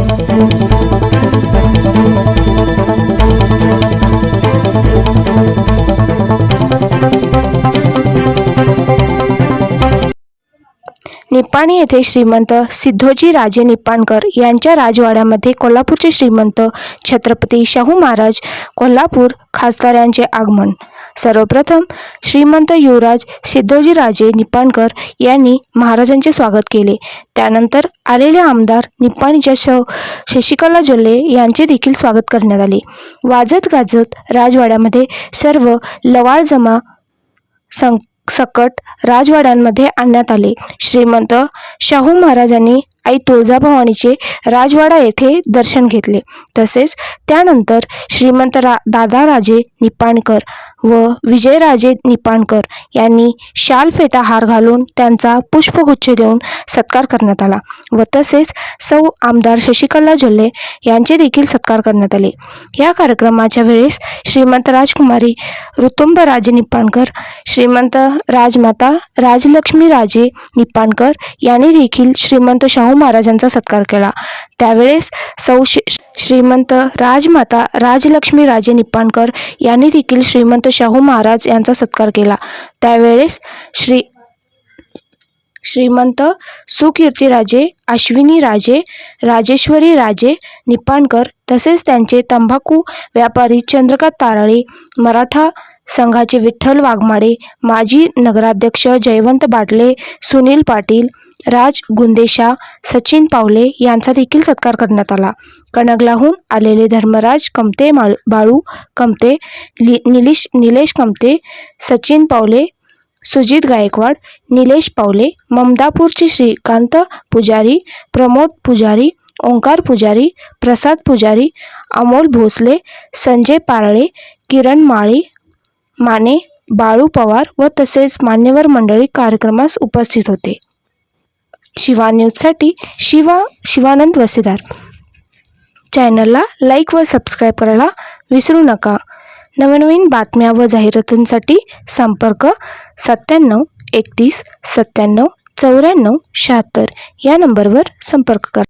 Thank you. Nippani येथे श्रीमंत सिद्धोजी राजे निप्पाणकर यांच्या राजवाड्यामध्ये कोल्हापूरचे श्रीमंत छत्रपती शाहू महाराज कोल्हापूर खासदार यांचे आगमन. सर्वप्रथम श्रीमंत युवराज सिद्धोजी राजे निप्पाणकर यांनी महाराजांचे स्वागत केले. त्यानंतर आलेले आमदार निप्पाणीच्या शव शशिकला जोल्ले यांचे देखील स्वागत करण्यात आले. वाजत गाजत राजवाड्यामध्ये सर्व लवाळ जमा सं सकट राजवाड्यांमध्ये आणण्यात आले. श्रीमंत शाहू महाराजांनी आई तुळजाभवानीचे राजवाडा येथे दर्शन घेतले. तसेच त्यानंतर श्रीमंत रा दादाराजे निपाणकर व विजयराजे निपाणकर यांनी शाल फेटा हार घालून त्यांचा पुष्पगुच्छ देऊन सत्कार करण्यात आला व तसेच सौ आमदार शशिकला जल्ले यांचे देखील सत्कार करण्यात आले. या कार्यक्रमाच्या वेळेस श्रीमंत राजकुमारी ऋतुंबराजे निप्पाणकर श्रीमंत राजमाता राजलक्ष्मी राजे निप्पाणकर यांनी देखील श्रीमंत शाहू महाराजांचा सत्कार केला. त्यावेळेस सौ श्रीमंत राजमाता राजलक्ष्मी राजे निप्पाणकर यांनी देखील श्रीमंत शाहू महाराज यांचा सत्कार केला. त्यावेळेस श्री श्रीमंत सुकीर्तीराजे अश्विनी राजे राजेश्वरी राजे निप्पाणकर तसेच त्यांचे तंबाखू व्यापारी चंद्रकांत ताराळे मराठा संघाचे विठ्ठल वाघमाडे माजी नगराध्यक्ष जयवंत बाटले सुनील पाटील राज गुंदेशा सचिन पावले यांचा देखील सत्कार करण्यात आला. कणगलाहून आलेले धर्मराज कमते माळ बाळू कमते लि निलिश निलेश कमते सचिन पावले सुजित गायकवाड निलेश पावले ममदापूरचे श्रीकांत पुजारी प्रमोद पुजारी ओंकार पुजारी प्रसाद पुजारी अमोल भोसले संजय पारळे किरण माळी माने बाळू पवार व तसेच मान्यवर मंडळी कार्यक्रमास उपस्थित होते. शिवा न्यूजसाठी शिवा शिवानंद वसेदार. चॅनलला लाईक व सबस्क्राईब करायला विसरू नका. नवनवीन बातम्या व जाहिरातींसाठी संपर्क सत्त्याण्णव एकतीस सत्त्याण्णव चौऱ्याण्णव शहात्तर या नंबरवर संपर्क करा.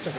这是